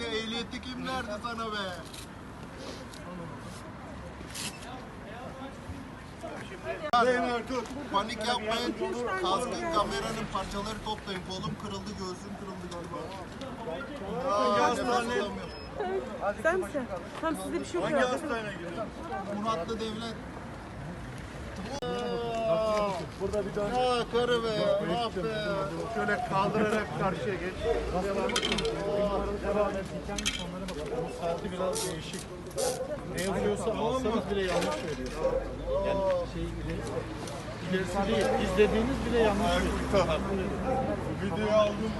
verdi sana be. Dur. Panik yapmayın. Kaskın kameranın parçaları toplayın. Kolum kırıldı, göğsüm kırıldı galiba. Aa, alamıyorum. Sen misin? Tamam sizde bir şey yok herhalde. Muratlı Devlet. Burada bir dön. Ya karı be. Ah be. Şöyle kaldırarak karşıya geç. Devam et. Devam et. Bu saati biraz değişik. Ne yazıyorsa alsanız bile yanlış söylüyor. Yani şey ilerisi değil. İzlediğiniz bile yanlış söylüyor. Videoyu aldım.